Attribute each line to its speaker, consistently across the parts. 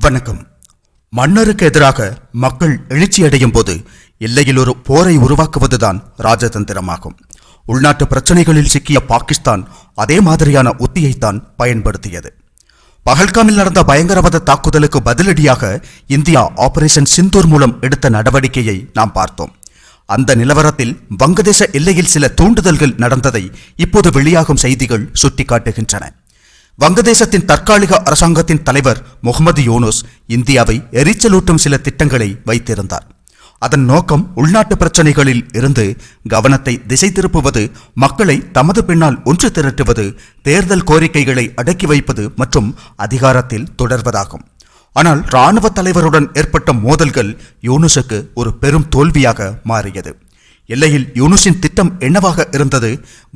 Speaker 1: வணக்கம். மன்னருக்கு எதிராக மக்கள் எழுச்சி அடையும் போது எல்லையில் ஒரு போரை உருவாக்குவதுதான் ராஜதந்திரமாகும். உள்நாட்டு பிரச்சனைகளில் சிக்கிய பாகிஸ்தான் அதே மாதிரியான உத்தியைத்தான் பயன்படுத்தியது. பகல்காமில் நடந்த பயங்கரவாத தாக்குதலுக்கு பதிலடியாக இந்தியா ஆபரேஷன் சிந்தூர் மூலம் எடுத்த நடவடிக்கையை நாம் பார்த்தோம். அந்த நிலவரத்தில் வங்கதேச எல்லையில் சில தூண்டுதல்கள் நடந்ததை இப்போது வெளியாகும் செய்திகள் சுட்டிக்காட்டுகின்றன. வங்கதேசத்தின் தற்காலிக அரசாங்கத்தின் தலைவர் முகமது யூனுஸ் இந்தியாவை எரிச்சலூட்டும் சில திட்டங்களை வைத்திருந்தார். அதன் நோக்கம் உள்நாட்டு பிரச்சனைகளில் இருந்து கவனத்தை திசை திருப்புவது மக்களை தமது பின்னால் ஒன்று திரட்டுவது தேர்தல் கோரிக்கைகளை அடக்கி வைப்பது மற்றும் அதிகாரத்தில் தொடர்வதாகும். ஆனால் இராணுவ தலைவருடன் ஏற்பட்ட மோதல்கள் யூனுஸுக்கு ஒரு பெரும் தோல்வியாக மாறியது. எல்லையில் யூனுஸின் திட்டம் என்னவாக இருந்தது?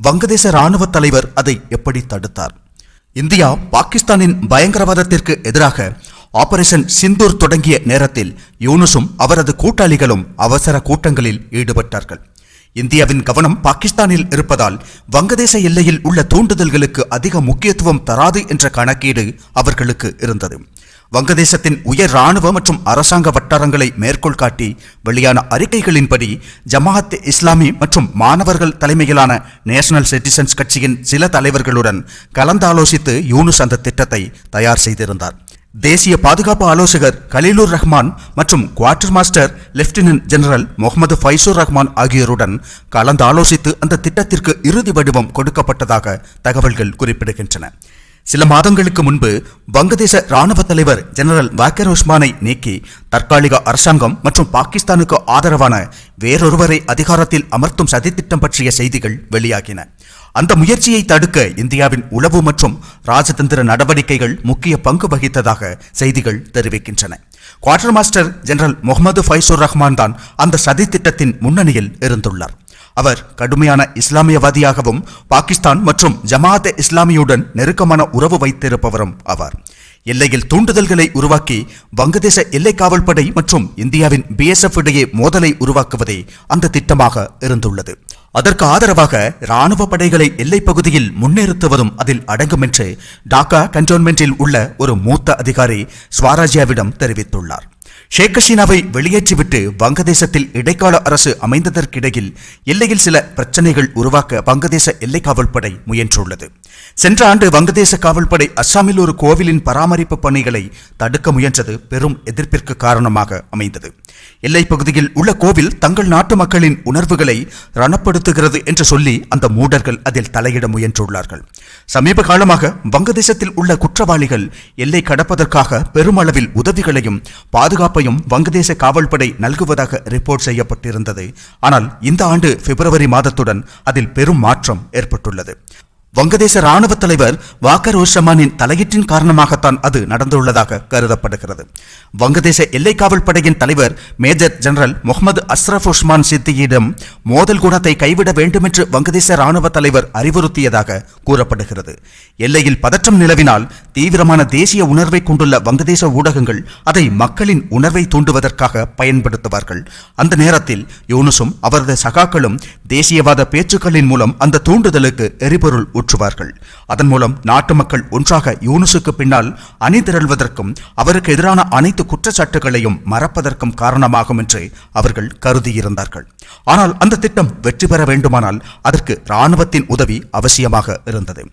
Speaker 1: வங்கதேச இராணுவ தலைவர் அதை எப்படி தடுத்தார்? இந்தியா பாகிஸ்தானின் பயங்கரவாதத்திற்கு எதிராக ஆபரேஷன் சிந்தூர் தொடங்கிய நேரத்தில் யூனுஸும் அவரது கூட்டாளிகளும் அவசர கூட்டங்களில் ஈடுபட்டார்கள். இந்தியாவின் கவனம் பாகிஸ்தானில் இருப்பதால் வங்கதேச எல்லையில் உள்ள தூண்டுதல்களுக்கு அதிக முக்கியத்துவம் தராது என்ற கணக்கீடு அவர்களுக்கு இருந்தது. வங்கதேசத்தின் உயர் இராணுவ மற்றும் அரசாங்க வட்டாரங்களை மேற்கோள் காட்டி வெளியான அறிக்கைகளின்படி ஜமாஅத் இஸ்லாமி மற்றும் மாணவர்கள் தலைமையிலான நேஷனல் சிட்டிசன்ஸ் கட்சியின் சில தலைவர்களுடன் கலந்தாலோசித்து யூனுஸ் அந்த திட்டத்தை தயார் செய்திருந்தார். தேசிய பாதுகாப்பு ஆலோசகர் கலீலுர் ரஹ்மான் மற்றும் quarter master lieutenant general Mohammed Faizur Rahman ஆகியோருடன் கலந்து ஆலோசித்து அந்த திட்டத்திற்கு இறுதி வடிவம் கொடுக்கப்பட்டதாக தகவல்கள் குறிப்பிடுகின்றன. சில மாதங்களுக்கு முன்பு வங்கதேச ராணுவ தலைவர் ஜெனரல் வாக்கர் உஸ்மானை நீக்கி தற்காலிக அரசாங்கம் மற்றும் பாகிஸ்தானுக்கு ஆதரவான வேறொருவரை அதிகாரத்தில் அமர்த்தும் சதித்திட்டம் பற்றிய செய்திகள் வெளியாகின. அந்த முயற்சியை தடுக்க இந்தியாவின் உளவு மற்றும் ராஜதந்திர நடவடிக்கைகள் முக்கிய பங்கு வகித்ததாக செய்திகள் தெரிவிக்கின்றன. Quarter master general Mohammed Faizur Rahman தான் அந்த சதித்திட்டத்தின் முன்னணியில் இருந்துள்ளார். அவர் கடுமையான இஸ்லாமியவாதியாகவும் பாகிஸ்தான் மற்றும் ஜமாஅத் இஸ்லாமியுடன் நெருக்கமான உறவு வைத்திருப்பவரும் ஆவார். எல்லையில் தூண்டுதல்களை உருவாக்கி வங்கதேச எல்லை காவல்படை மற்றும் இந்தியாவின் பிஎஸ்எஃப் இடையே மோதலை உருவாக்குவதே அந்த திட்டமாக இருந்துள்ளது. அதற்கு ஆதரவாக இராணுவ படைகளை எல்லைப் பகுதியில் முன்னிறுத்துவதும் அதில் அடங்கும் என்று டாக்கா கண்டோன்மெண்டில் உள்ள ஒரு மூத்த அதிகாரி ஸ்வாராஜியாவிடம் தெரிவித்துள்ளார். ஷேக் ஹசீனாவை வெளியேற்றிவிட்டு வங்கதேசத்தில் இடைக்கால அரசு அமைந்ததற்கிடையில் எல்லையில் சில பிரச்சனைகள் உருவாக்க வங்கதேச எல்லை காவல்படை முயன்றுள்ளது. சென்ற ஆண்டு வங்கதேச காவல்படை அஸ்ஸாமில் ஒரு கோவிலின் பராமரிப்பு பணிகளை தடுக்க முயன்றது பெரும் எதிர்ப்பிற்கு காரணமாக அமைந்தது. எல்லைப் பகுதியில் உள்ள கோவில் தங்கள் நாட்டு மக்களின் உணர்வுகளை ரணப்படுத்துகிறது என்று சொல்லி அந்த மூடர்கள் அதில் தலையிட முயன்றுள்ளார்கள். சமீப காலமாக வங்கதேசத்தில் உள்ள குற்றவாளிகள் எல்லை கடப்பதற்காக பெருமளவில் உதவிகளையும் பாதுகாப்பையும் வங்கதேச காவல்படை நல்குவதாக ரிப்போர்ட் செய்யப்பட்டிருந்தது. ஆனால் இந்த ஆண்டு பிப்ரவரி மாதத்துடன் அதில் பெரும் மாற்றம் ஏற்பட்டுள்ளது. வங்கதேச ராணுவ தலைவர் வாக்கர் ஓஷமானின் தலையீட்டின் காரணமாகத்தான் அது நடந்துள்ளதாக கருதப்படுகிறது. வங்கதேச எல்லை காவல் படையின் தலைவர் மேஜர் ஜெனரல் முகமது அஸ்ரப் உஸ்மான் சித்தியிடம் மோதல் குணத்தை கைவிட வேண்டுமென்று வங்கதேச ராணுவ தலைவர் அறிவுறுத்தியதாக கூறப்படுகிறது. எல்லையில் பதற்றம் நிலவினால் தீவிரமான தேசிய உணர்வை கொண்டுள்ள வங்கதேச ஊடகங்கள் அதை மக்களின் உணர்வை தூண்டுவதற்காக பயன்படுத்துவார்கள். அந்த நேரத்தில் யூனுசும் அவரது சகாக்களும் தேசியவாத பேச்சுக்களின் மூலம் அந்த தூண்டுதலுக்கு எரிபொருள் ஊற்றுவார்கள். அதன் மூலம் நாட்டு மக்கள் ஒன்றாக யூனுசுக்கு பின்னால் அணிதிரள்வதற்கும் அவருக்கு எதிரான அனைத்து குற்றச்சாட்டுகளையும் மறப்பதற்கும் காரணமாகும் என்று அவர்கள் கருதியிருந்தார்கள். ஆனால் அந்த திட்டம் வெற்றி பெற வேண்டுமானால் அதற்கு இராணுவத்தின் உதவி அவசியமாக இருந்தது.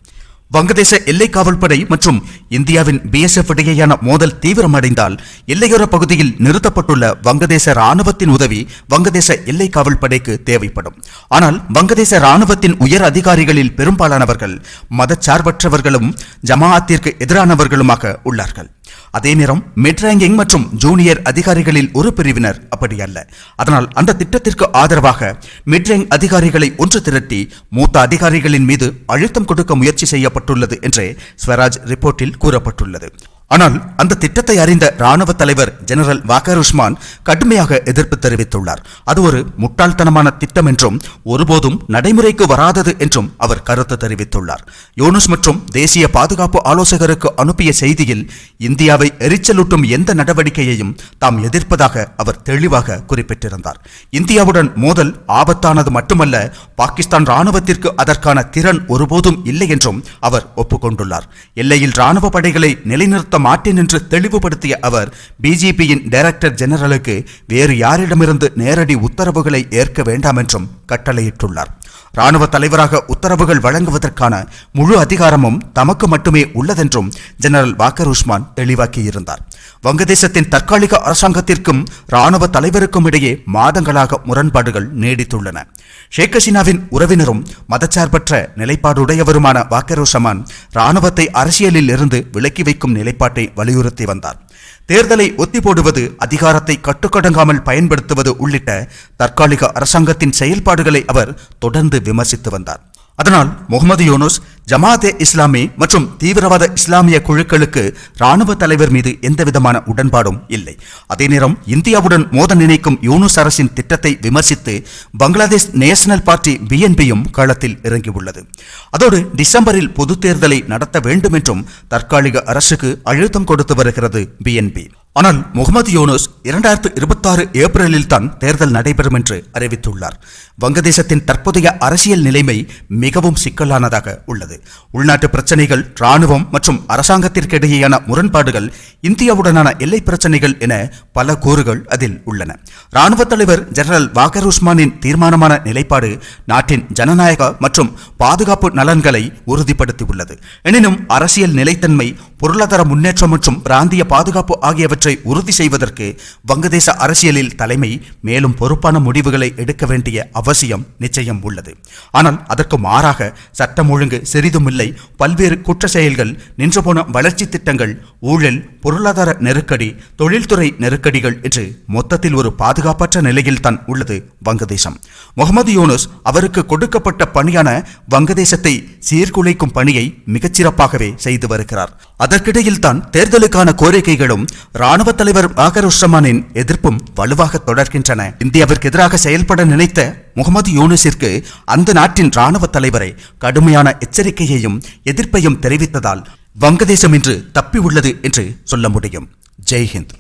Speaker 1: வங்கதேச எல்லை காவல்படை மற்றும் இந்தியாவின் பிஎஸ்எஃப் இடையேயான மோதல் தீவிரமடைந்தால் எல்லையோர பகுதியில் நிறுத்தப்பட்டுள்ள வங்கதேச ராணுவத்தின் உதவி வங்கதேச எல்லை காவல்படைக்கு தேவைப்படும். ஆனால் வங்கதேச ராணுவத்தின் உயர் அதிகாரிகளில் பெரும்பாலானவர்கள் மதச்சார்பற்றவர்களும் ஜமாஅத்திற்கு எதிரானவர்களுமாக உள்ளார்கள். அதே நேரம் மிட்ரேங்கிங் மற்றும் ஜூனியர் அதிகாரிகளில் ஒரு பிரிவினர் அப்படி அல்ல. அதனால் அந்த திட்டத்திற்கு ஆதரவாக மிட்ரேங் அதிகாரிகளை ஒன்று திரட்டி மூத்த அதிகாரிகளின் மீது அழுத்தம் கொடுக்க முயற்சி செய்யப்பட்டுள்ளது என்றே ஸ்வராஜ் ரிப்போர்ட்டில் கூறப்பட்டுள்ளது. ஆனால் அந்த திட்டத்தை அறிந்த ராணுவ தலைவர் ஜெனரல் வாக்கர் உஸ்மான் கடுமையாக எதிர்ப்பு தெரிவித்துள்ளார். அது ஒரு முட்டாள்தனமான திட்டம் என்றும் ஒருபோதும் நடைமுறைக்கு வராதது என்றும் அவர் கருத்து தெரிவித்துள்ளார். யோனஸ் மற்றும் தேசிய பாதுகாப்பு ஆலோசகருக்கு அனுப்பிய செய்தியில் இந்தியாவை எரிச்சலூட்டும் எந்த நடவடிக்கையையும் தாம் எதிர்ப்பதாக அவர் தெளிவாக குறிப்பிட்டிருந்தார். இந்தியாவுடன் மோதல் ஆபத்தானது மட்டுமல்ல பாகிஸ்தான் ராணுவத்திற்கு அதற்கான திறன் ஒருபோதும் இல்லை என்றும் அவர் ஒப்புக்கொண்டுள்ளார். எல்லையில் ராணுவ படைகளை நிலைநிறுத்த மாட்டேன் என்று தெளிவுபடுத்திய அவர் பிஜேபியின் டைரக்டர் ஜெனரலுக்கு வேறு யாரிடமிருந்து நேரடி உத்தரவுகளை ஏற்க வேண்டாம் என்றும் கட்டளையிட்டுள்ளார். ராணுவ தலைவராக உத்தரவுகள் வழங்குவதற்கான முழு அதிகாரமும் தமக்கு மட்டுமே உள்ளதென்றும் ஜெனரல் வாக்கர் உஸ்மான் தெளிவாக்கியிருந்தார். வங்கதேசத்தின் தற்காலிக அரசாங்கத்திற்கும் ராணுவ தலைவருக்கும் இடையே மாதங்களாக முரண்பாடுகள் நீடித்துள்ளன. ஷேக் ஹசீனாவின் உறவினரும் மதச்சார்பற்ற நிலைப்பாடுடையவருமான வாக்கருசமான் ராணுவத்தை அரசியலில் இருந்து விலக்கி வைக்கும் நிலைப்பாட்டை வலியுறுத்தி வந்தார். தேர்தலை ஒத்தி போடுவது அதிகாரத்தை கட்டுக்கடங்காமல் பயன்படுத்துவது உள்ளிட்ட தற்காலிக அரசாங்கத்தின் செயல்பாடுகளை அவர் தொடர்ந்து விமர்சித்து வந்தார். அதனால் முகமது யூனுஸ் ஜமாத்தே இஸ்லாமி மற்றும் தீவிரவாத இஸ்லாமிய குழுக்களுக்கு ராணுவ தலைவர் மீது எந்தவிதமான உடன்பாடும் இல்லை. அதே நேரம் இந்தியாவுடன் மோத நினைக்கும் யூனுஸ் அரசின் திட்டத்தை விமர்சித்து பங்களாதேஷ் நேஷனல் பார்ட்டி பிஎன்பியும் களத்தில் இறங்கியுள்ளது. அதோடு டிசம்பரில் பொது தேர்தலை நடத்த வேண்டும் என்றும் தற்காலிக அரசுக்கு அழுத்தம் கொடுத்து வருகிறது பிஎன்பி ஆனால் முகமது யூனுஸ் இரண்டாயிரத்து இருபத்தாறு ஏப்ரலில் தான் தேர்தல் நடைபெறும் என்று அறிவித்துள்ளார். வங்கதேசத்தின் தற்போதைய அரசியல் நிலைமை மிகவும் சிக்கலானதாக உள்ளது. உள்நாட்டு பிரச்சனைகள் இராணுவம் மற்றும் அரசாங்கத்திற்கிடையேயான முரண்பாடுகள் இந்தியாவுடனான எல்லை பிரச்சனைகள் என பல கூறுகள் அதில் உள்ளன. இராணுவ தலைவர் ஜெனரல் வாகர் உஸ்மானின் தீர்மானமான நிலைப்பாடு நாட்டின் ஜனநாயக மற்றும் பாதுகாப்பு நலன்களை உறுதிப்படுத்தியுள்ளது. எனினும் அரசியல் நிலைத்தன்மை பொருளாதார முன்னேற்றம் மற்றும் பிராந்திய பாதுகாப்பு ஆகியவற்றை உறுதி செய்வதற்கு வங்கதேச அரசியலில் தலைமை மேலும் பொறுப்பான முடிவுகளை எடுக்க வேண்டிய அவசியம் நிச்சயம் உள்ளது. ஆனால் அதற்கு மாறாக சட்டம் ஒழுங்கு சிறிதுமில்லை பல்வேறு குற்ற செயல்கள் நின்றுபோன வளர்ச்சி திட்டங்கள் ஊழல் பொருளாதார நெருக்கடி தொழில்துறை நெருக்கடிகள் என்று மொத்தத்தில் ஒரு பாதுகாப்பற்ற நிலையில் தான் உள்ளது வங்கதேசம். முகமது யூனுஸ் அவருக்கு கொடுக்கப்பட்ட பணியான வங்கதேசத்தை சீர்குலைக்கும் பணியை மிகச்சிறப்பாகவே செய்து வருகிறார். அதற்கிடையில் தான் தேர்தலுக்கான கோரிக்கைகளும் ராணுவ தலைவர் ஆகர் உஸ்ரமானின் எதிர்ப்பும் வலுவாக தொடர்கின்றன. இந்தியாவிற்கு எதிராக செயல்பட நினைத்த முகமது யூனிஸிற்கு அந்த நாட்டின் ராணுவ தலைவரை கடுமையான எச்சரிக்கையையும் எதிர்ப்பையும் தெரிவித்ததால் வங்கதேசம் இன்று தப்பி உள்ளது என்று சொல்ல முடியும். ஜெய்ஹிந்த்.